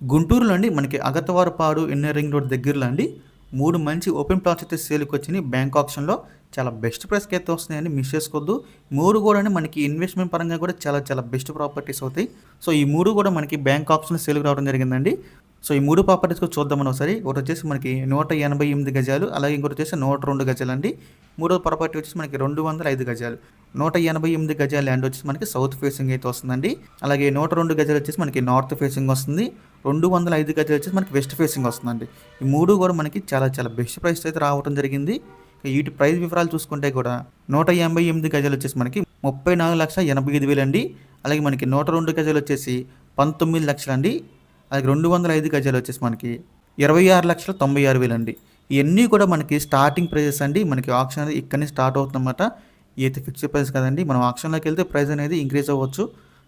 గుంటూరులో అండి మనకి అగతవారపాడు ఇన్నర్ రింగ్ రోడ్ దగ్గరలో అండి మూడు మంచి ఓపెన్ ప్లాట్స్ అయితే సేల్కి వచ్చినాయి. బ్యాంక్ ఆప్షన్లో చాలా బెస్ట్ ప్రైస్కి అయితే వస్తున్నాయండి మిస్ చేసుకోవద్దు. మూడు కూడా అండి మనకి ఇన్వెస్ట్మెంట్ పరంగా కూడా చాలా చాలా బెస్ట్ ప్రాపర్టీస్ అవుతాయి. సో ఈ మూడు కూడా మనకి బ్యాంక్ ఆప్షన్ సేల్కి రావడం జరిగిందండి. సో ఈ మూడు ప్రాపర్టీస్ కూడా చూద్దామని ఒకసారి. ఒకటి వచ్చేసి మనకి నూట ఎనభై ఎనిమిది గజాలు అలాగే ఇంకోటి వచ్చేసి నూట రెండు గజాలు అండి. మూడో ప్రాపర్టీ వచ్చేసి మనకి రెండు వందల ఐదు గజాలు. నూట ఎనభై ఎనిమిది గజాల ల్యాండ్ వచ్చేసి మనకి సౌత్ ఫేసింగ్ అయితే వస్తుందండి. అలాగే నూట రెండు గజాలు వచ్చేసి మనకి నార్త్ ఫేసింగ్ వస్తుంది. రెండు వందల ఐదు గజాలు వచ్చేసి మనకి వెస్ట్ ఫేసింగ్ వస్తుందండి. ఈ మూడు కూడా మనకి చాలా చాలా బెస్ట్ ప్రైస్ అయితే రావడం జరిగింది. వీటి ప్రైస్ వివరాలు చూసుకుంటే కూడా నూట ఎనభై ఎనిమిది గజాలు వచ్చేసి మనకి ముప్పై నాలుగు లక్షల ఎనభై ఐదు వేలు అండి అలాగే మనకి నూట రెండు గజాలు వచ్చేసి పంతొమ్మిది లక్షలు అండి అలాగే రెండు వందల ఐదు గజాలు వచ్చేసి మనకి ఇరవై ఆరు లక్షల తొంభై ఆరు వేలు అండి ఇవన్నీ కూడా మనకి స్టార్టింగ్ ప్రైజెస్ అండి. మనకి ఆప్షన్ అనేది ఇక్కడనే స్టార్ట్ అవుతుందన్నమాట. అయితే ఫిక్స్డ్ ప్రైస్ కదండి. మనం ఆప్షన్లోకి వెళ్తే ప్రైస్ అనేది ఇంక్రీజ్ అవ్వచ్చు.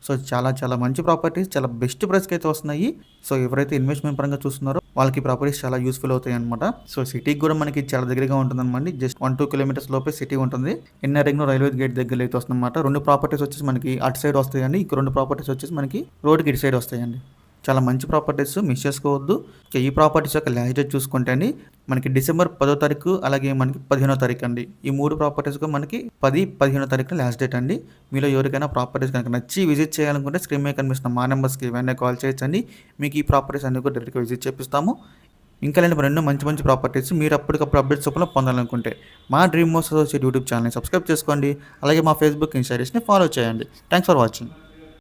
సో చాలా చాలా మంచి ప్రాపర్టీస్ చాలా బెస్ట్ ప్రైస్కి అయితే వస్తున్నాయి. సో ఎవరైతే ఇన్వెస్ట్మెంట్ పరంగా చూస్తున్నారో వాళ్ళకి ప్రాపర్టీస్ చాలా యూస్ఫుల్ అవుతాయి అనమాట సో సిటీకి కూడా మనకి చాలా దగ్గరగా ఉంటుందన్నమాట. జస్ట్ వన్ టూ కిలోమీటర్స్ లోపే సిటీ ఉంటుంది. ఎన్ఆర్ఎంగ్ రైల్వే గేట్ దగ్గర అయితే వస్తుందన్నమాట. రెండు ప్రాపర్టీస్ వచ్చేసి మనకి అటు సైడ్ వస్తాయండి. ఇంకో రెండు ప్రాపర్టీస్ వచ్చేసి మనకి రోడ్కి ఇటు సైడ్ వస్తాయండి. చాలా మంచి ప్రాపర్టీస్ మిస్ చేసుకోవద్దు. ఈ ప్రాపర్టీస్ యొక్క లాస్ట్ డేట్ చూసుకుంటే అండి మనకి డిసెంబర్ పదో తారీఖు అలాగే మనకి పదిహేనో తారీఖు అండి. ఈ మూడు ప్రాపర్టీస్కు మనకి పది పదిహేనో తారీఖు లాస్ట్ డేట్ అండి. మీలో ఎవరికైనా ప్రాపర్టీస్ కనుక నచ్చి విజిట్ చేయాలనుకుంటే స్క్రీన్ మీద కనిపిస్తున్న మా నెంబర్స్కి ఏమైనా కాల్ చేయొచ్చండి. మీకు ఈ ప్రాపర్టీస్ అన్ని కూడా డైరెక్ట్గా విజిట్ చేపిస్తాము. ఇంకా లేని మరెన్నో మంచి మంచి ప్రాపర్టీస్ మీరు అప్పటికప్పుడు అప్డేట్స్ చొప్పున పొందాలనుకుంటే మా డ్రీమ్ మోస్ అసోసియేట్ యూట్యూబ్ ఛానల్ని సబ్స్క్రైబ్ చేసుకోండి. అలాగే మా ఫేస్బుక్ ఇన్స్టాగ్రామ్స్ని ఫాలో చేయండి. Thanks for watching